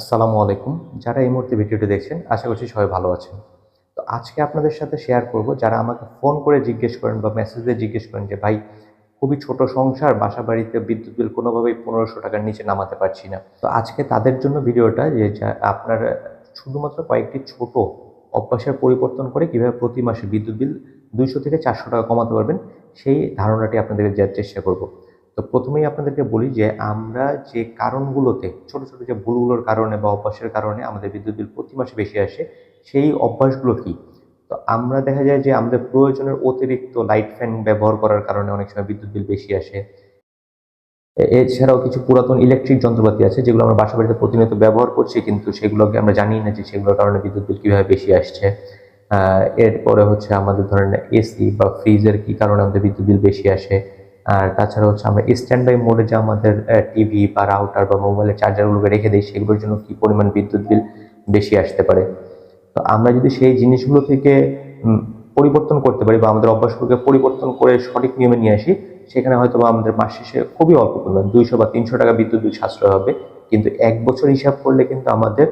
আসসালামু আলাইকুম। যারা এই মুহূর্তে ভিডিওটি দেখছেন, আশা করছি সবাই ভালো আছেন। তো আজকে আপনাদের সাথে শেয়ার করব, যারা আমাকে ফোন করে জিজ্ঞেস করেন বা মেসেজ দিয়ে জিজ্ঞেস করেন যে, ভাই, খুবই ছোট সংসার বাসা বাড়িতে বিদ্যুৎ বিল কোনোভাবেই পনেরোশো টাকার নিচে নামাতে পারছি না। তো আজকে তাদের জন্য ভিডিওটা যে আপনার শুধুমাত্র কয়েকটি ছোট অভ্যাসের পরিবর্তন করে কীভাবে প্রতি মাসে বিদ্যুৎ বিল দুইশো থেকে চারশো টাকা কমাতে পারবেন, সেই ধারণাটি আপনাদেরকে দেওয়ার চেষ্টা করব। তো প্রথমেই আপনাদেরকে বলি যে আমরা যে কারণগুলোতে, ছোট ছোট যে ভুলগুলোর কারণে বা অভ্যাসের কারণে আমাদের বিদ্যুৎ বিল প্রতি মাসে বেশি আসে, সেই অভ্যাসগুলো কি? তো আমরা দেখা যায় যে আমাদের প্রয়োজনের অতিরিক্ত লাইট ফ্যান ব্যবহার করার কারণে অনেক সময় বিদ্যুৎ বিল বেশি আসে। এছাড়াও কিছু পুরাতন ইলেকট্রিক যন্ত্রপাতি আছে, যেগুলো আমরা বাসা বাড়িতে প্রতিনিয়ত ব্যবহার করছি, কিন্তু সেগুলোকে আমরা জানি না যে সেগুলোর কারণে বিদ্যুৎ বিল কীভাবে বেশি আসছে। এরপরে হচ্ছে আমাদের ধরেন এসি বা ফ্রিজের কি কারণে আমাদের বিদ্যুৎ বিল বেশি আসে। আর তাছাড়া হচ্ছে আমরা স্ট্যান্ড বাই মোডে যে আমাদের টিভি বা রাউটার বা মোবাইলের চার্জারগুলোকে রেখে দিই, সেগুলোর জন্য কি পরিমাণ বিদ্যুৎ বিল বেশি আসতে পারে? তো আমরা যদি সেই জিনিসগুলো থেকে পরিবর্তন করতে পারি বা আমাদের অভ্যাসগুলোকে পরিবর্তন করে সঠিক নিয়মে নিয়ে আসি, সেখানে হয়তো বা আমাদের মাস শেষে খুবই অল্প পরিমাণ, দুইশো বা তিনশো টাকা বিদ্যুৎ বিল সাশ্রয় হবে। কিন্তু এক বছর হিসাব করলে কিন্তু আমাদের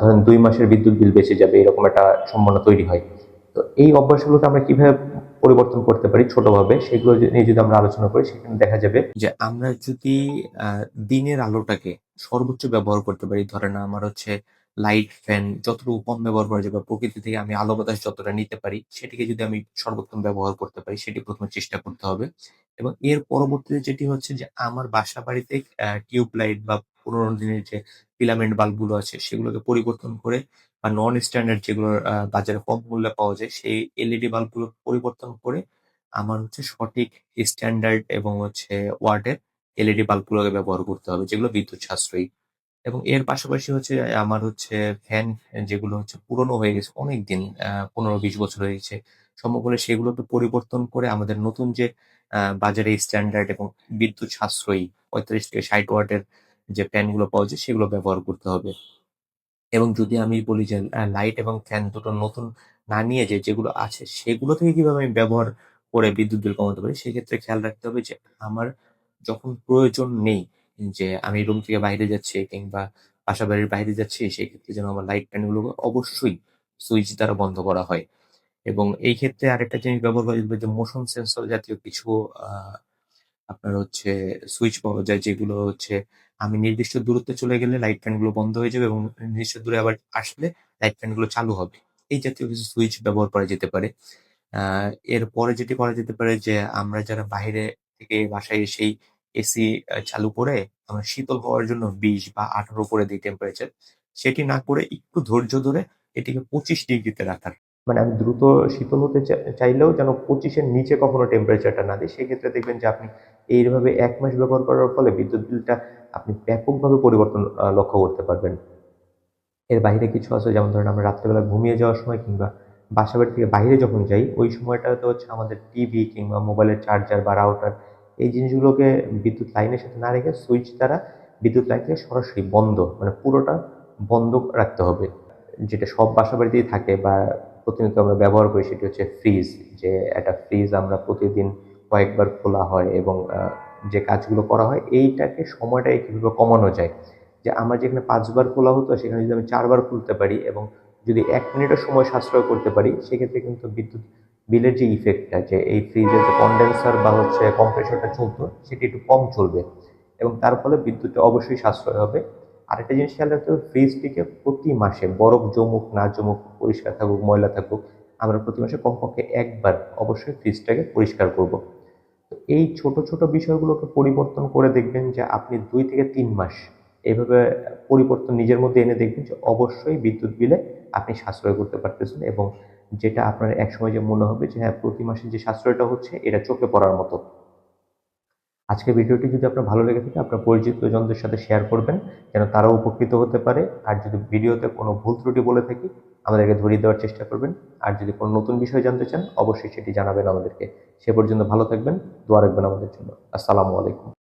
ধরেন দুই মাসের বিদ্যুৎ বিল বেঁচে যাবে, এরকম একটা সম্ভাবনা তৈরি হয়। তো এই অভ্যাসগুলোকে আমরা কীভাবে পরিবর্তন করতে পারি ছোটভাবে, সেগুলো নিয়ে যদি আমরা আলোচনা করি, সেখানে দেখা যাবে যে আমরা যদি দিনের আলোটাকে সর্বোচ্চ ব্যবহার করতে পারি, ধরেন আমার হচ্ছে লাইট ফ্যান যতটুকু কম ব্যবহার করা যাবে, প্রকৃতি থেকে আমি আলো বাতাস যতটা নিতে পারি, সেটিকে যদি আমি সর্বোত্তম ব্যবহার করতে পারি, সেটি প্রথমে চেষ্টা করতে হবে। এবং এর পরবর্তীতে যেটি হচ্ছে যে, আমার বাসা বাড়িতে টিউব লাইট বা পুরোনো দিনের যে ফিলামেন্ট বাল্বগুলো আছে, সেগুলোকে পরিবর্তন করে বা নন স্ট্যান্ডার্ড যেগুলো বাজারে কম মূল্যে পাওয়া যায়, সেই এলইডি বাল্বগুলো পরিবর্তন করে আমার হচ্ছে সঠিক স্ট্যান্ডার্ড এবং হচ্ছে ওয়াটের এলইডি বাল্বগুলোকে ব্যবহার করতে হবে, যেগুলো বিদ্যুৎ সাশ্রয়ী। এবং এর পাশাপাশি হচ্ছে আমার হচ্ছে ফ্যান যেগুলো হচ্ছে পুরনো হয়ে গেছে, অনেক দিন পনেরো বিশ বছর হয়ে গেছে সম্ভব হলে সেগুলোকে পরিবর্তন করে আমাদের নতুন যে বাজারে স্ট্যান্ডার্ড এবং বিদ্যুৎ সাশ্রয়ী পঁয়তাল্লিশ থেকে ষাট ওয়াটের যে ফ্যানগুলো পাওয়া যায় সেগুলো ব্যবহার করতে হবে। এবং যদি আমি বলি যে লাইট এবং ফ্যান দুটো নতুন না নিয়ে যে, যেগুলো আছে সেগুলো থেকে কীভাবে আমি ব্যবহার করে বিদ্যুৎ বিল কমাতে পারি, সেক্ষেত্রে খেয়াল রাখতে হবে যে, আমার যখন প্রয়োজন নেই যে, আমি রুম থেকে বাইরে যাচ্ছি কিংবা বাসা বাড়ির বাইরে যাচ্ছি, সেক্ষেত্রে যেন আমার লাইট ফ্যানগুলো অবশ্যই সুইচ দ্বারা বন্ধ করা হয়। এবং এই ক্ষেত্রে আরেকটা জিনিস ব্যবহার করা যেতে যে মোশন সেন্সর জাতীয় কিছু আপনার হচ্ছে সুইচ পাওয়া যায়, যেগুলো হচ্ছে আমি নির্দিষ্ট দূরত্বে চলে গেলে লাইট ফ্যানগুলো বন্ধ হয়ে যাবে এবং নির্দিষ্ট দূরে আবার আসলে লাইট ফ্যানগুলো চালু হবে। এই জাতীয় কিছু সুইচ ব্যবহার করা যেতে পারে। এরপরে যেটি করা যেতে পারে যে আমরা যারা বাইরে থেকে বাসায় এসেই এসি চালু করে, আমরা শীতল হওয়ার জন্য বিশ বা আঠারো করে দিই টেম্পারেচার সেটি না করে একটু ধৈর্য ধরে এটিকে পঁচিশ ডিগ্রিতে রাখার। মানে আমি দ্রুত শীতল হতে চাইলেও যেন পঁচিশের নিচে কখনো টেম্পারেচারটা না দিই সেক্ষেত্রে দেখবেন যে আপনি এইভাবে এক মাস ব্যবহার করার ফলে বিদ্যুৎ বিলটা আপনি ব্যাপকভাবে পরিবর্তন লক্ষ্য করতে পারবেন। এর বাইরে কিছু আছে, যেমন ধরেন আমরা রাত্রেবেলা ঘুমিয়ে যাওয়ার সময় কিংবা বাসা বাড়ি থেকে বাইরে যখন যাই, ওই সময়টাতে হচ্ছে আমাদের টিভি কিংবা মোবাইলের চার্জার বা রাউটার এই জিনিসগুলোকে বিদ্যুৎ লাইনের সাথে না রেখে সুইচ দ্বারা বিদ্যুৎ লাইন থেকে সরাসরি বন্ধ মানে পুরোটা বন্ধ রাখতে হবে। যেটা সব বাসা বাড়িতেই থাকে বা প্রতিনিয়ত আমরা ব্যবহার করি সেটি হচ্ছে ফ্রিজ যে একটা ফ্রিজ আমরা প্রতিদিন কয়েকবার খোলা হয় এবং যে কাজগুলো করা হয়, এইটাকে সময়টাকে কীভাবে কমানো যায়। যে আমার যেখানে পাঁচবার খোলা হতো, সেখানে যদি আমি চারবার খুলতে পারি এবং যদি এক মিনিটের সময় সাশ্রয় করতে পারি, সেক্ষেত্রে কিন্তু বিদ্যুৎ বিলের যে ইফেক্টটা যে এই ফ্রিজের যে কন্ডেন্সার বা হচ্ছে কম্প্রেসরটা চলতো, সেটি একটু কম চলবে এবং তার ফলে বিদ্যুৎটা অবশ্যই সাশ্রয় হবে। আরেকটা জিনিস খেয়াল রাখতে হবে ফ্রিজটিকে প্রতি মাসে বরফ জমুক, না জমুক, পরিষ্কার থাকুক, ময়লা থাকুক, আমরা প্রতি মাসে কমপক্ষে একবার অবশ্যই ফ্রিজটাকে পরিষ্কার করব। তো এই ছোট ছোট বিষয়গুলোকে পরিবর্তন করে দেখবেন যে আপনি দুই থেকে তিন মাস এইভাবে পরিবর্তন নিজের মধ্যে এনে দেখবেন যে অবশ্যই বিদ্যুৎ বিলে আপনি সাশ্রয় করতে পারতেছেন এবং যেটা আপনার একসময় যে মনে হবে যে হ্যাঁ প্রতি মাসে যে সাশ্রয়টা হচ্ছে, এটা চোখে পড়ার মতো। আজকে ভিডিওটি যদি আপনার ভালো লেগে থাকে, আপনার পরিচিত জনদের সাথে শেয়ার করবেন, যেন তারাও উপকৃত হতে পারে। আর যদি ভিডিওতে কোনো ভুল ত্রুটি বলে থাকি, আমাদেরকে ধরিয়ে দেওয়ার চেষ্টা করবেন। আর যদি কোনো নতুন বিষয় জানতে চান, অবশ্যই সেটি জানাবেন আমাদেরকে। সে পর্যন্ত ভালো থাকবেন, দোয়া রাখবেন আমাদের জন্য। আসসালামু আলাইকুম।